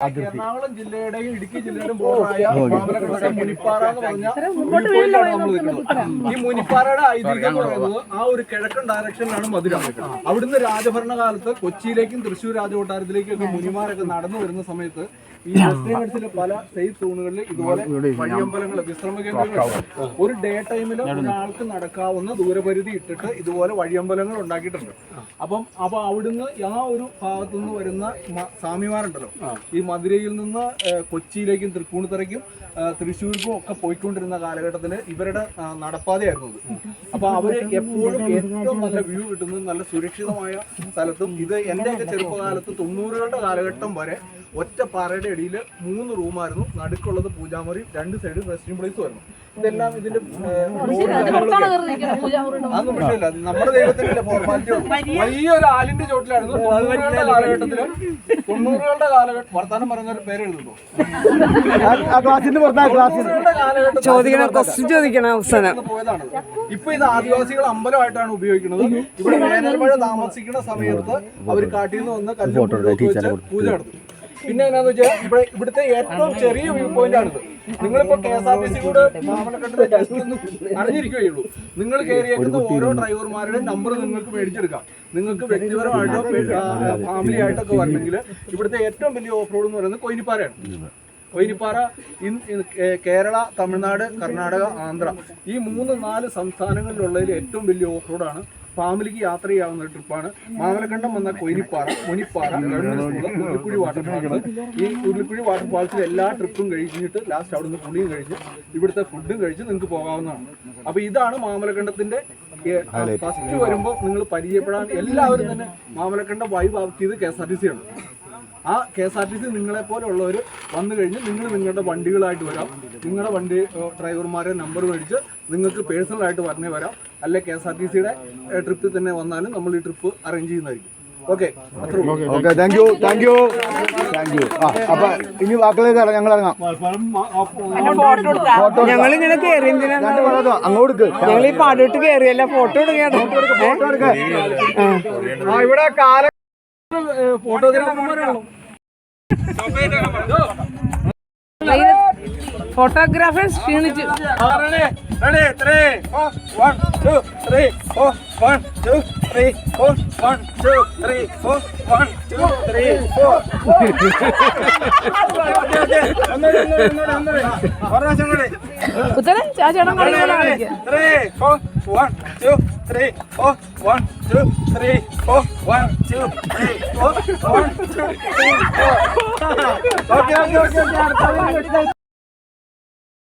എറണാകുളം ജില്ലയുടെയും ഇടുക്കി ജില്ലയുടെയും ബോർഡറായ മുനിപ്പാറ എന്ന് ഈ മുനിപ്പാറയുടെ ഐതിഹ്യം പറയുന്നത് ആ ഒരു കിഴക്കൻ ഡയറക്ഷനിലാണ് മധുര. അവിടുന്ന് രാജഭരണകാലത്ത് കൊച്ചിയിലേക്കും തൃശ്ശൂർ രാജകൊട്ടാരത്തിലേക്കും ഒക്കെ മുനിമാരൊക്കെ നടന്നു വരുന്ന സമയത്ത് ഈ വെസ്റ്റേൺസിലെ പല സേഫ് സോണുകളിൽ ഇതുപോലെ വഴിയമ്പലങ്ങൾ വിശ്രമ കേന്ദ്രങ്ങൾ ഒരു ഡേ ടൈമിൽ ഒരാൾക്ക് നടക്കാവുന്ന ദൂരപരിധി ഇട്ടിട്ട് ഇതുപോലെ വഴിയമ്പലങ്ങൾ ഉണ്ടാക്കിയിട്ടുണ്ട്. അപ്പം അപ്പൊ അവിടുന്ന് ആ ഒരു ഭാഗത്തു നിന്ന് വരുന്ന സ്വാമിമാരുണ്ടല്ലോ. ഈ മധുരയിൽ നിന്ന് കൊച്ചിയിലേക്കും തൃപ്പൂണിത്തറയ്ക്കും തൃശ്ശൂർക്കും ഒക്കെ പോയിക്കൊണ്ടിരുന്ന കാലഘട്ടത്തിൽ ഇവരുടെ നടപ്പാതയായിരുന്നു അപ്പൊ അവർ എപ്പോഴും ഏറ്റവും നല്ല വ്യൂ കിട്ടുന്നത് നല്ല സുരക്ഷിതമായ സ്ഥലത്തും ഇത് എന്റെയൊക്കെ ചെറുപ്പകാലത്ത് തൊണ്ണൂറുകളുടെ കാലഘട്ടം വരെ ഒറ്റ പാറയുടെ അടിയിൽ മൂന്ന് റൂമായിരുന്നു നടുക്കുള്ളത് പൂജാമുറി രണ്ട് സൈഡ് റെസ്റ്റിംഗ് പ്ലേസും ആയിരുന്നു ഇതെല്ലാം ഇതിന്റെ അതൊന്നും പ്രശ്നമില്ല നമ്മുടെ ദൈവത്തിന്റെ ഫോർമാലിറ്റി വലിയൊരു ആലിന്റെ ചോട്ടിലായിരുന്നു. തൊണ്ണൂറുകളുടെ കാലഘട്ടത്തിലും തൊണ്ണൂറുകളുടെ കാലഘട്ടം വർത്താനം പറയുന്ന ഒരു പേര് എഴുതുന്നു. പോയതാണ് ഇപ്പൊ ഇത് ആദിവാസികൾ അമ്പലമായിട്ടാണ് ഉപയോഗിക്കുന്നത്. ഇവിടെ വേനൽമഴ താമസിക്കുന്ന സമയത്ത് അവർ കാട്ടിൽ നിന്ന് വന്ന് കല്ല് പൂജ നടത്തും. പിന്നെ എന്നാന്ന് വെച്ചാൽ ഇവിടെ ഇവിടുത്തെ ഏറ്റവും ചെറിയ വ്യൂ പോയിന്റ് ആണിത്. നിങ്ങളിപ്പോ K S R T C കൂടെ ജസ്റ്റ് ഒന്ന് അറിഞ്ഞിരിക്കുകയുള്ളൂ നിങ്ങൾ കയറിയേക്കുന്ന ഓരോ ഡ്രൈവർമാരുടെ നമ്പർ നിങ്ങൾക്ക് മേടിച്ചെടുക്കാം. നിങ്ങൾക്ക് വ്യക്തിപരമായിട്ടോ ഫാമിലി ആയിട്ടൊക്കെ വരണമെങ്കിൽ ഇവിടുത്തെ ഏറ്റവും വലിയ ഓഫ് റോഡ് എന്ന് പറയുന്നത് കൊയിനിപ്പാറയാണ്. കൊയിനിപ്പാറ കേരള തമിഴ്നാട് കർണാടക ആന്ധ്ര. ഈ മൂന്ന് നാല് സംസ്ഥാനങ്ങളിലുള്ളതിൽ ഏറ്റവും വലിയ ഓഫ് റോഡാണ് ഫാമിലിക്ക് യാത്ര ചെയ്യാവുന്ന ഒരു ട്രിപ്പാണ്. മാമലക്കണ്ടം വന്ന Koyinippara Munippara government school falls. ഈ ഉരുളിക്കുഴി വാട്ടർഫാൾസിൽ എല്ലാ ട്രിപ്പും കഴിഞ്ഞിട്ട് ലാസ്റ്റ് അവിടെ നിന്ന് പുളിയും കഴിച്ച് ഇവിടുത്തെ ഫുഡും കഴിച്ച് നിങ്ങൾക്ക് പോകാവുന്നതാണ്. അപ്പൊ ഇതാണ് മാമലക്കണ്ടത്തിന്റെ ഫസ്റ്റ് വരുമ്പോൾ നിങ്ങൾ പരിചയപ്പെടാൻ എല്ലാവരും തന്നെ മാമലക്കണ്ടം വൈബ് ആക്കിയത് K S R T C ആണ്. ആ K S R T C നിങ്ങളെ പോലുള്ളവർ വന്നു കഴിഞ്ഞ് നിങ്ങൾ നിങ്ങളുടെ വണ്ടികളായിട്ട് വരാം. നിങ്ങളുടെ വണ്ടി ഡ്രൈവർമാരെ നമ്പർ മേടിച്ച് നിങ്ങൾക്ക് പേഴ്സണലായിട്ട് പറഞ്ഞേ വരാം. അല്ലെ കെ എസ് ആർ ടി സിയുടെ ട്രിപ്പിൽ തന്നെ വന്നാലും നമ്മൾ ഈ ട്രിപ്പ് അറേഞ്ച് ചെയ്യുന്നതായിരിക്കും. Okay? Okay thank you thank you thank you ആ അപ്പൊ ഇനി വാക്കിലേക്ക് ഇറങ്ങാം ഞങ്ങൾ ഇറങ്ങാം. ഫോട്ടോ ഞങ്ങൾ ഇങ്ങനെ കയറി അങ്ങോട്ട് ഞങ്ങൾ ഈ പാടിട്ട് കയറിയല്ല ഫോട്ടോ എടുക്കാം. ഫോട്ടോ എടുക്ക്. ആ ഇവിടെ കാല ഫോട്ടോഗ്രാഫേഴ്സ് ക്ഷീണിച്ചു. ഉത്തരം three, four, one, two, three, four, one, two, three, four, one, two, three, four, one, two, three, four. okay, okay, okay, okay.